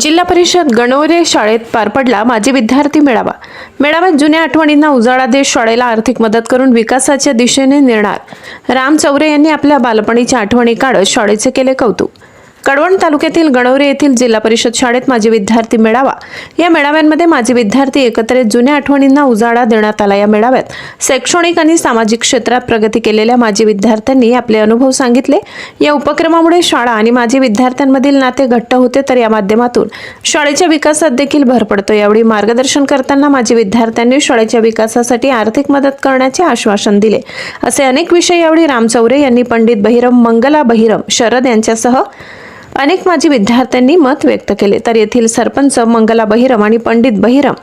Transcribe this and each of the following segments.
जिल्हा परिषद गणोरे शाळेत पार पडला माजी विद्यार्थी मेळावा. मेळाव्यात जुन्या आठवणींना उजाळा देत शाळेला आर्थिक मदत करून विकासाच्या दिशेने नेणार. राम चौरे यांनी आपल्या बालपणीच्या आठवणी काढत शाळेचे केले कौतुक. कडवण तालुक्यातील गणवरे येथील जिल्हा परिषद शाळेत माजी विद्यार्थी मेळावा. या मेळाव्यांमध्ये माजी विद्यार्थी एकत्रित जुन्या आठवणींना उजाळा देण्यात आला. या मेळाव्यात शैक्षणिक आणि सामाजिक क्षेत्रात प्रगती केलेल्या माजी विद्यार्थ्यांनी आपले अनुभव सांगितले. या उपक्रमामुळे शाळा आणि माजी विद्यार्थ्यांमधील नाते घट्ट होते तर या माध्यमातून शाळेच्या विकासात देखील भर पडतो. यावेळी मार्गदर्शन करताना माजी विद्यार्थ्यांनी शाळेच्या विकासासाठी आर्थिक मदत करण्याचे आश्वासन दिले. असे अनेक विषय यावेळी राम चौरे यांनी पंडित बहिरम मंगला बहिरम शरद यांच्यासह अनेक माजी विद्यार्थ्यांनी मत व्यक्त केले. तर येथील सरपंच मंगला बहिरम आणि पंडित बहिरम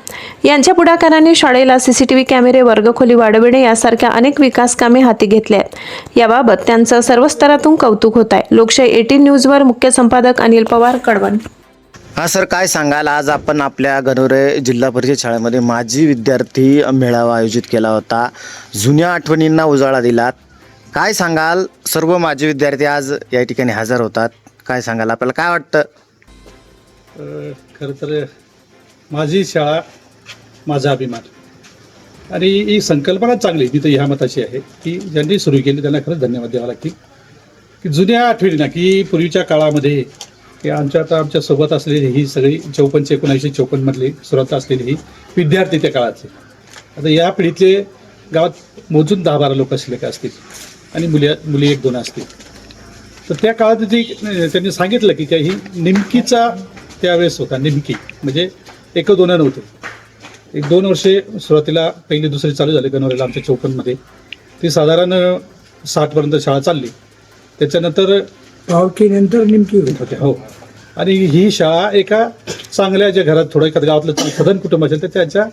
यांच्या पुढाकाराने शाळेला सीसीटीव्ही कॅमेरे वर्गखोली वाढविणे यासारख्या अनेक विकास कामे हाती घेतली आहेत. याबाबत त्यांचं सर्व स्तरातून कौतुक होत आहे. लोकशाही एटीन न्यूजवर मुख्य संपादक अनिल पवार कडवण. हा सर काय सांगाल? आज आपण आपल्या गणोरे जिल्हा परिषद शाळेमध्ये माजी विद्यार्थी मेळावा आयोजित केला होता. जुन्या आठवणींना उजाळा दिलात. काय सांगाल? सर्व माजी विद्यार्थी आज या ठिकाणी हजर होतात. काय सांगाल? आपल्याला काय वाटतं? खरं तर माझी शाळा माझा अभिमान. आणि ही संकल्पना चांगली मी तर ह्या मताची आहे की ज्यांनी सुरू केली त्यांना खरंच धन्यवाद द्यावा लागतील. की जुन्या आठवणी ना की पूर्वीच्या काळामध्ये की आमच्या आता आमच्यासोबत असलेली ही सगळी चौपन्नशे एकोणीसशे चौपन्नमधली सुरुवात असलेली ही विद्यार्थी त्या काळाचे आता या पिढीतले गावात मोजून दहा बारा लोक असले का असतील? आणि मुली मुली एक दोन असतील. तर त्या काळात जी त्यांनी सांगितलं की काही निमकीचा त्यावेळेस होता निमकी. म्हणजे एक दोन नव्हते एक दोन वर्षे सुरुवातीला पहिली दुसरी चालू झाली गणवरेला आमच्या चौपन्नमध्ये ती साधारण साठपर्यंत शाळा चालली. त्याच्यानंतर पावकीनंतर नेमकी होती. होते हो. आणि ही शाळा एका चांगल्या ज्या घरात थोडं एखाद्या गावातलं सदन कुटुंब असेल तर त्याच्या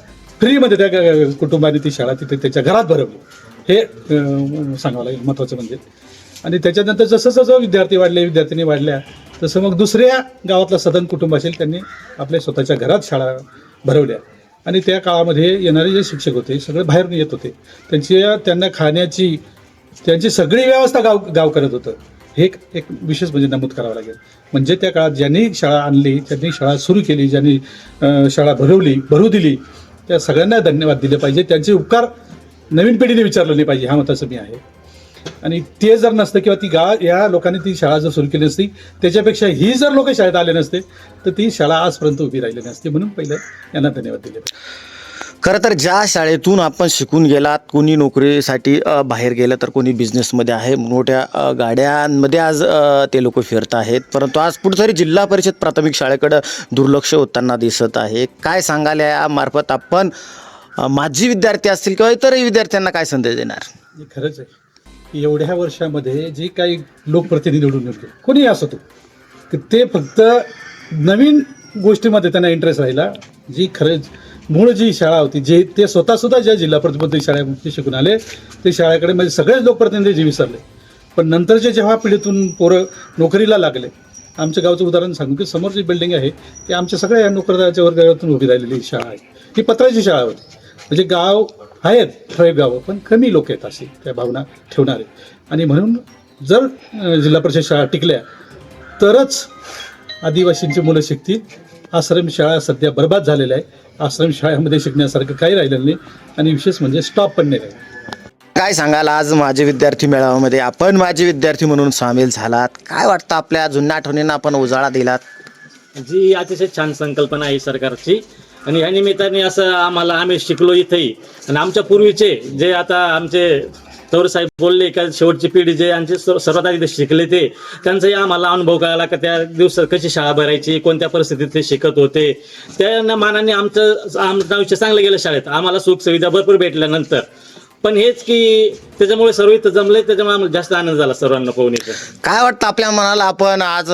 फ्रीमध्ये त्या कुटुंबाने ती शाळा तिथे त्याच्या घरात भरवली. हे सांगावं लागेल महत्त्वाचं म्हणजे. आणि त्याच्यानंतर जसं जसं विद्यार्थी वाढले विद्यार्थिनी वाढल्या तसं मग दुसऱ्या गावातला सदन कुटुंब असेल त्यांनी आपल्या स्वतःच्या घरात शाळा भरवल्या. आणि त्या काळामध्ये येणारे जे शिक्षक होते सगळे बाहेरून येत होते. त्यांची त्यांना खाण्याची त्यांची सगळी व्यवस्था गाव गाव करत होतं. हे एक एक विशेष म्हणजे नमूद करावं लागेल. म्हणजे त्या काळात ज्यांनी शाळा आणली ज्यांनी शाळा सुरू केली ज्यांनी शाळा भरवली भरू दिली त्या सगळ्यांना धन्यवाद दिले पाहिजे. त्यांचे उपकार नवीन पिढीने विचारले नाही पाहिजे हा मताचं मी आहे. आणि ते जर नसतं किंवा ती गा या लोकांनी ती शाळा जर सुरू केली नसती त्याच्यापेक्षा ही जर लोक शाळेत आले नसते तर ती शाळा आजपर्यंत उभी राहिली नसती म्हणून पहिलं यांना धन्यवाद दिले. खरं तर ज्या शाळेतून आपण शिकून गेलात कोणी नोकरीसाठी बाहेर गेलं तर कोणी बिझनेसमध्ये आहे मोठ्या गाड्यांमध्ये आज ते लोक फिरत आहेत. परंतु आज कुठेतरी जिल्हा परिषद प्राथमिक शाळेकडं दुर्लक्ष होताना दिसत आहे. काय सांगाल या मार्फत आपण माजी विद्यार्थी असतील किंवा इतरही विद्यार्थ्यांना काय संदेश देणार? हे खरंच आहे. एवढ्या वर्षामध्ये जे काही लोकप्रतिनिधी निवडून येतो कोणी असो तो. की ते फक्त नवीन गोष्टीमध्ये त्यांना इंटरेस्ट राहिला. जी खरंच मूळ जी शाळा होती जे ते स्वतःसुद्धा ज्या जिल्हा प्रतिबंधित शाळेमध्ये शिकून आले ते शाळेकडे म्हणजे सगळेच लोकप्रतिनिधी जे विसरले. पण नंतरच्या जेव्हा पिढीतून पोरं नोकरीला लागले आमच्या गावचं उदाहरण सांगू की समोर जी बिल्डिंग आहे ती आमच्या सगळ्या या नोकरदाराच्या वर्गातून उभी राहिलेली शाळा आहे. ही पत्राची शाळा होती. म्हणजे गाव आहेत ठराविक गावं पण कमी लोक आहेत अशी त्या भावना ठेवणारे. आणि म्हणून जर जिल्हा परिषद शाळा टिकल्या तरच आदिवासींची मुलं शिकतील. आश्रम शाळा सध्या बर्बाद झालेल्या आहे आश्रम शाळेमध्ये शिकण्यासारखं काही राहिलेलं नाही. आणि विशेष म्हणजे स्टॉप पण नाही राहिला. काय सांगाल आज माझे विद्यार्थी मेळाव्यामध्ये? आपण माझे विद्यार्थी म्हणून सामील झालात. काय वाटतं आपल्या जुन्या आठवणींना आपण उजाळा दिलात? जी अतिशय छान संकल्पना आहे सरकारची. आणि या निमित्ताने असं आम्हाला आम्ही शिकलो इथेही. आणि आमच्या पूर्वीचे जे आता आमचे तौर साहेब बोलले का शेवटची पिढी जे आमचे स- सर्वात आधी शिकले ते त्यांचाही आम्हाला अनुभव कळाला का त्या दिवसात कशी शाळा भरायची कोणत्या परिस्थितीत ते शिकत होते. त्या मानाने आमचं आमचं आयुष्य चांगलं गेलं शाळेत. आम्हाला सुख सुविधा भरपूर भेटल्यानंतर. पण हेच की त्याच्यामुळे सर्व इथं जमले त्याच्यामुळे आम्हाला जास्त आनंद झाला सर्वांना पाहून काय वाटतं आपल्या मनाला? आपण आज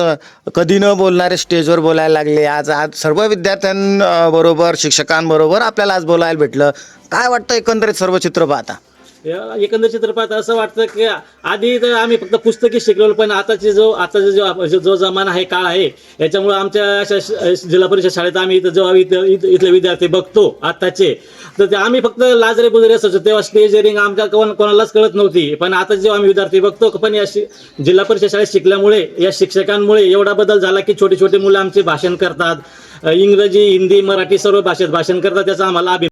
कधी न बोलणारे स्टेजवर बोलायला लागले. आज आज सर्व विद्यार्थ्यांबरोबर शिक्षकांबरोबर आपल्याला आज बोलायला भेटलं. काय वाटतं एकंदरीत सर्व चित्र पाहता? एकंदर चित्रपट असं वाटतं की आधी तर आम्ही फक्त पुस्तकी शिकलेलो पण आताचे जो आताचा जो जो- जमाना आहे काळ आहे याच्यामुळे आमच्या अशा जिल्हा परिषद शाळेत आम्ही इथं जेव्हा इथं इथं- इथले विद्यार्थी बघतो आताचे तर ते आम्ही फक्त लाजरे बुजरे असायचो. तेव्हा स्टेजरिंग आमच्या कोण कोणालाच कळत नव्हती पण आता जेव्हा आम्ही विद्यार्थी बघतो पण या शि- जिल्हा परिषद शाळेत शिकल्यामुळे या शिक्षकांमुळे एवढा बदल झाला की छोटे छोटे मुलं आमचे भाषण करतात. इंग्रजी हिंदी मराठी सर्व भाषेत भाषण करतात त्याचा आम्हाला अभिमान